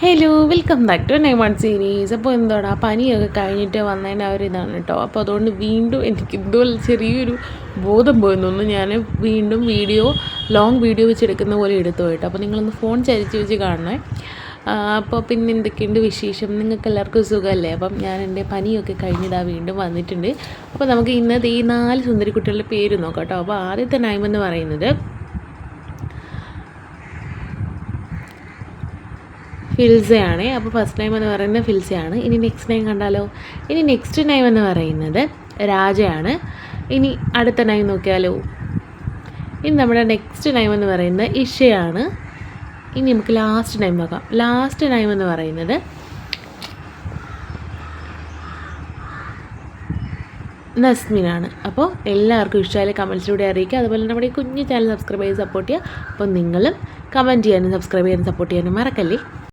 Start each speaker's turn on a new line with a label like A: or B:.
A: Hello welcome back to നൈ one series അപ്പോൾ എന്തോടാ പനിയൊക്കെ കഴിഞ്ഞിട്ട് വന്നതിന്റെ ആ ഇതാണ് കേട്ടോ അപ്പോൾ അതുകൊണ്ട് വീണ്ടും എനിക്ക് ഇതുപോലെ ചെറിയൊരു ബോധം പോയി തോന്നുന്നു. ഞാൻ വീണ്ടും വീഡിയോ ലോങ് വീഡിയോ വെച്ച് എടുക്കുന്ന പോലെ എടുത്തു കേട്ടോ അപ്പോൾ നിങ്ങളൊന്ന് ഫോൺ ചരിച്ച് വെച്ച് കാണണേ. അപ്പോൾ പിന്നെ എന്തൊക്കെയുണ്ട് വിശേഷം? നിങ്ങൾക്ക് എല്ലാവർക്കും സുഖമല്ലേ? അപ്പം ഞാൻ എന്റെ പനിയൊക്കെ കഴിഞ്ഞിതാ വീണ്ടും വന്നിട്ടുണ്ട്. അപ്പോൾ നമുക്ക് ഇന്നത്തെ ഈ നാല് സുന്ദരി കുട്ടികളുടെ പേര് നോക്കാം കേട്ടോ അപ്പോൾ ആദ്യത്തെ നൈമെന്ന് പറയുന്നത് ഫിൽസയാണ്. അപ്പോൾ ഫസ്റ്റ് ടൈം എന്ന് പറയുന്നത് ഫിൽസയാണ്. ഇനി നെക്സ്റ്റ് ടൈം കണ്ടാലോ? ഇനി നെക്സ്റ്റ് ടൈം എന്ന് പറയുന്നത് രാജയാണ്. ഇനി അടുത്ത ടൈം നോക്കിയാലോ? ഇനി നമ്മുടെ നെക്സ്റ്റ് ടൈം എന്ന് പറയുന്നത് ഇഷയാണ്. ഇനി നമുക്ക് ലാസ്റ്റ് ടൈം നോക്കാം. ലാസ്റ്റ് ടൈം എന്ന് പറയുന്നത് നസ്മിനാണ്. അപ്പോൾ എല്ലാവർക്കും ഇഷ്ടമായ കമൻസിലൂടെ അറിയിക്കുക. അതുപോലെ നമ്മുടെ ഈ കുഞ്ഞു ചാനൽ സബ്സ്ക്രൈബ് ചെയ്ത് സപ്പോർട്ട് ചെയ്യുക. അപ്പോൾ നിങ്ങളും കമന്റ് ചെയ്യാനും സബ്സ്ക്രൈബ് ചെയ്യാനും സപ്പോർട്ട് ചെയ്യാനും മറക്കല്ലേ?